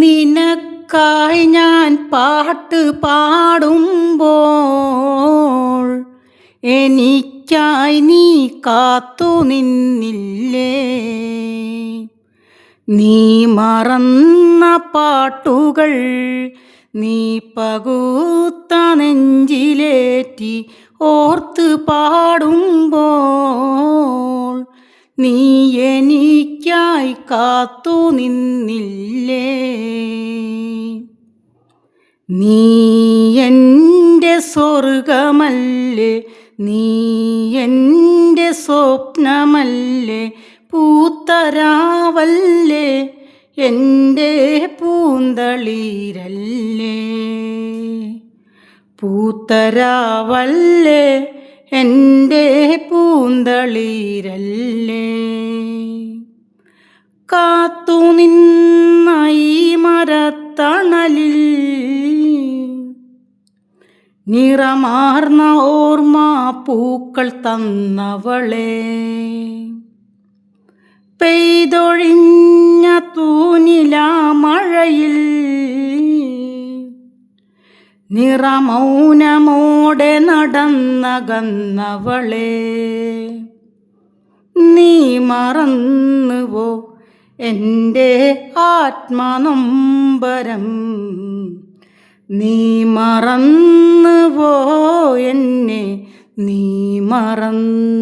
നിനക്കായി ഞാൻ പാട്ട് പാടുമ്പോൾ എനിക്കായി നീ കാത്തു നിന്നില്ലേ? നീ മറന്ന പാട്ടുകൾ നീ പകുത്ത നെഞ്ചിലേറ്റി ഓർത്ത് പാടുമ്പോൾ നീ എനിക്കായി കാത്തു നിന്നില്ലേ? നീ എന്റെ സ്വർഗമല്ലേ നീ എന്റെ സ്വപ്നമല്ലേ? പൂത്തരാവല്ലേ? എന്റെ പൂന്തളീരല്ലേ? പൂത്തരാവല്ലേ? എന്റെ പൂന്തളിരല്ലേ? കാത്തു നിന്നായി മരത്തണലിൽ നിറമാർന്ന ഓർമ്മ പൂക്കൾ തന്നവളെ. പെയ്തൊഴിഞ്ഞ തൂനില നിറമൗനമോടെ നടന്നകന്നവളെ. നീ മറന്നുവോ എന്റെ ആത്മനൊമ്പരം? നീ മറന്നുവോ എന്നെ? നീ മറന്നു